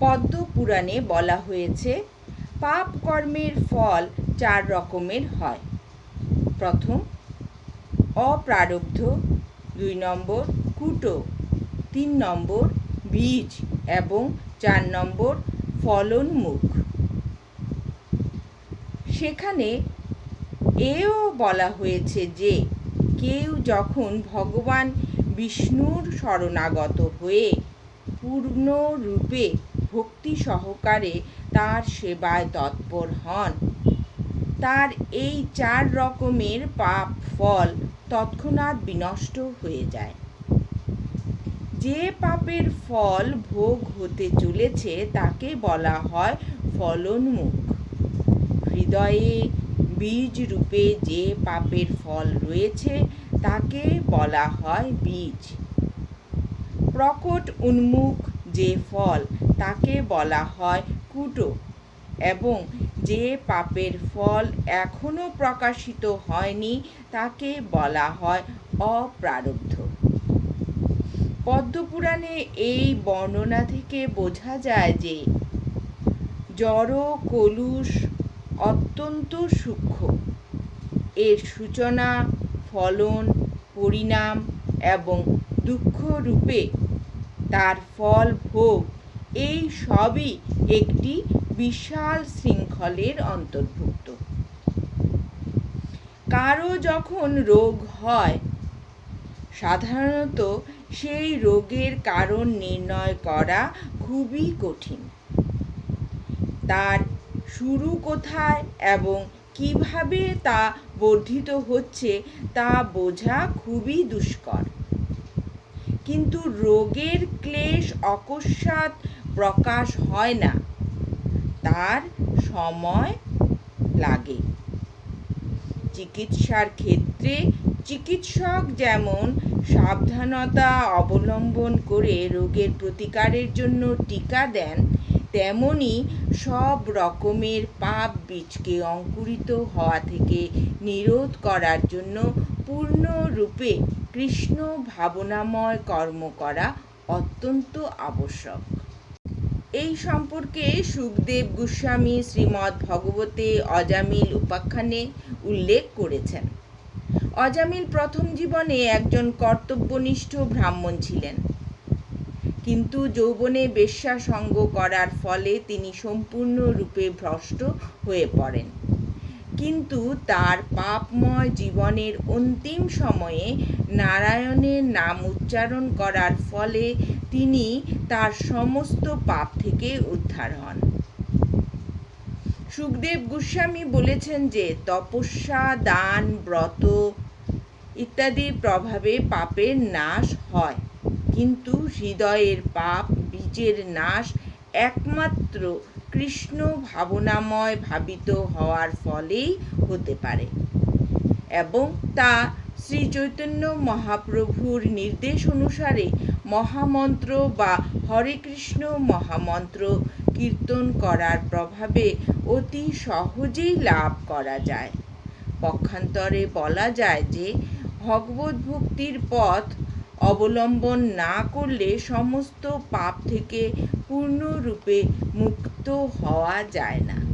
পদ্ম পুরাণে বলা হয়েছে, পাপ কর্মের ফল চার রকমের হয়। প্রথম, অপ্রারব্ধ, দুই নম্বর, কুটো, তিন নম্বর, বীজ এবং চার নম্বর ফলনমুখ সেখানে এও বলা হয়েছে যে, কেউ যখন ভগবান বিষ্ণুর শরণাগত হয়ে পূর্ণরূপে ভক্তি সহকারে তার সেবায় তৎপর হন। তার এই চার রকমের পাপ ফল তৎক্ষণাৎ বিনষ্ট হয়ে যায়। যে পাপের ফল ভোগ হতে চলেছে তাকে বলা হয় ফলনমুখ। হৃদয়ে বীজ রূপে যে পাপের ফল রয়েছে তাকে বলা হয় বীজ। প্রকট উন্মুখ যে ফল তাকে বলা হয় কুটো এবং যে পাপের ফল এখনও প্রকাশিত হয়নি তাকে বলা হয় অপ্রারব্ধ। পদ্মপুরাণে এই বর্ণনা থেকে বোঝা যায় যে জড়, কলুষ অত্যন্ত সূক্ষ্ম। এর সূচনা, ফলন, পরিণাম এবং দুঃখ রূপে তার ফল ভোগ এই সবই একটি বিশাল শৃঙ্খলের অন্তর্ভুক্ত। কারও যখন রোগ হয়, সাধারণত সেই রোগের কারণ নির্ণয় করা খুবই কঠিন। তার শুরু কোথায় এবং কীভাবে তা বর্ধিত হচ্ছে তা বোঝা খুবই দুষ্কর। কিন্তু রোগের ক্লেশ, অকস্মাৎ প্রকাশ হয় না। তার সময় লাগে। চিকিৎসার ক্ষেত্রে চিকিৎসক যেমন সাবধানতা অবলম্বন করে রোগের প্রতিকারের জন্য টিকা দেন, তেমনি সব রকমের পাপ বীজকে অঙ্কুরিত হওয়া থেকে নিরোধ করার জন্য পূর্ণরূপে কৃষ্ণ ভাবনাময় কর্ম করা অত্যন্ত আবশ্যক। এই সম্পর্কে সুখদেব গোস্বামী শ্রীমদ্ ভগবতে অজামিল উপাখ্যানে উল্লেখ করেছেন। অজামিল প্রথম জীবনে একজন কর্তব্যনিষ্ঠ ব্রাহ্মণ ছিলেন। কিন্তু যৌবনে বেশ্যা সঙ্গ করার ফলে তিনি সম্পূর্ণরূপে ভ্রষ্ট হয়ে পড়েন। কিন্তু তার পাপময় জীবনের অন্তিম সময়ে নারায়ণের নাম উচ্চারণ করার ফলে তিনি তার সমস্ত পাপ থেকে উদ্ধার হন। সুখদেব গোস্বামী বলেছেন যে, তপস্যা, দান, ব্রত ইত্যাদির প্রভাবে পাপের নাশ হয়। কিন্তু হৃদয়ের পাপ, বীজের নাশ একমাত্র কৃষ্ণ ভাবনাময় ভাবিত হওয়ার ফলেই হতে পারে এবং তা শ্রী চৈতন্য মহাপ্রভুর নির্দেশ অনুসারে মহামন্ত্র বা হরে কৃষ্ণ মহামন্ত্র কীর্তন করার প্রভাবে অতি সহজেই লাভ করা যায়। পক্ষান্তরে বলা যায় যে, ভগবত ভক্তির পথ অবলম্বন না করলে সমস্ত পাপ থেকে পূর্ণরূপে মুক্ত হওয়া যায় না।